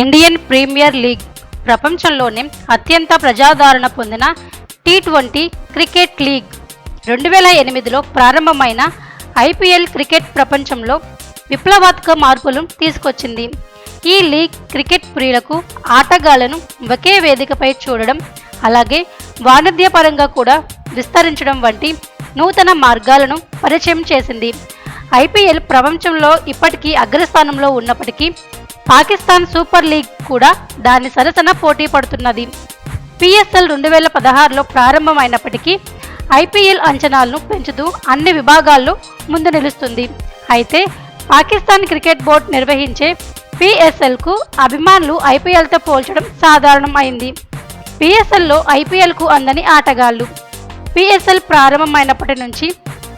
Indian premier league ప్రపంచంలోనే అత్యంత ప్రజాదరణ పొందిన టీ ట్వంటీ క్రికెట్ లీగ్. రెండు వేల ఎనిమిదిలో ప్రారంభమైన ఐపీఎల్ క్రికెట్ ప్రపంచంలో విప్లవాత్మక మార్పులు తీసుకొచ్చింది. ఈ లీగ్ క్రికెట్ ప్రియులకు ఆటగాళ్ళను ఒకే వేదికపై చూడడం అలాగే వాణిజ్యపరంగా కూడా విస్తరించడం వంటి నూతన మార్గాలను పరిచయం చేసింది. ఐపీఎల్ ప్రపంచంలో ఇప్పటికీ అగ్రస్థానంలో ఉన్నప్పటికీ పాకిస్తాన్ సూపర్ లీగ్ కూడా దాని సరసన పోటీ పడుతున్నది. పిఎస్ఎల్ రెండు వేల పదహారులో ప్రారంభమైనప్పటికీ ఐపీఎల్ అంచనాలను పెంచుతూ అన్ని విభాగాల్లో ముందు నిలుస్తుంది. అయితే పాకిస్తాన్ క్రికెట్ బోర్డు నిర్వహించే పిఎస్ఎల్కు అభిమానులు ఐపీఎల్తో పోల్చడం సాధారణం అయింది పిఎస్ఎల్లో ఐపీఎల్కు అందని ఆటగాళ్ళు పిఎస్ఎల్ ప్రారంభమైనప్పటి నుంచి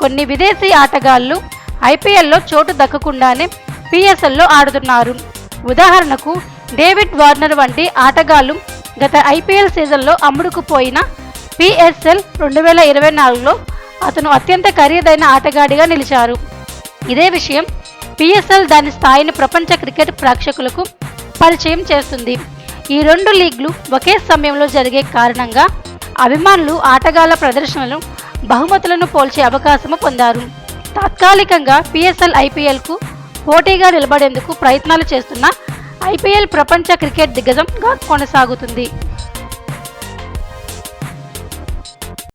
కొన్ని విదేశీ ఆటగాళ్ళు ఐపీఎల్లో చోటు దక్కకుండానే పిఎస్ఎల్లో ఆడుతున్నారు. ఉదాహరణకు డేవిడ్ వార్నర్ వంటి ఆటగాళ్ళు గత ఐపీఎల్ సీజన్లో అమ్ముడుకుపోయిన పిఎస్ఎల్ రెండు వేల ఇరవై నాలుగులో అతను అత్యంత ఖరీదైన ఆటగాడిగా నిలిచారు. ఇదే విషయం పిఎస్ఎల్ దాని స్థాయిని ప్రపంచ క్రికెట్ ప్రేక్షకులకు పరిచయం చేస్తుంది. ఈ రెండు లీగ్లు ఒకే సమయంలో జరిగే కారణంగా అభిమానులు ఆటగాళ్ళ ప్రదర్శనలు బహుమతులను పోల్చే అవకాశము పొందారు. తాత్కాలికంగా పిఎస్ఎల్ ఐపీఎల్కు పోటీగా నిలబడేందుకు ప్రయత్నాలు చేస్తున్న ఐపీఎల్ ప్రపంచ క్రికెట్ దిగ్గజంగా కొనసాగుతుంది.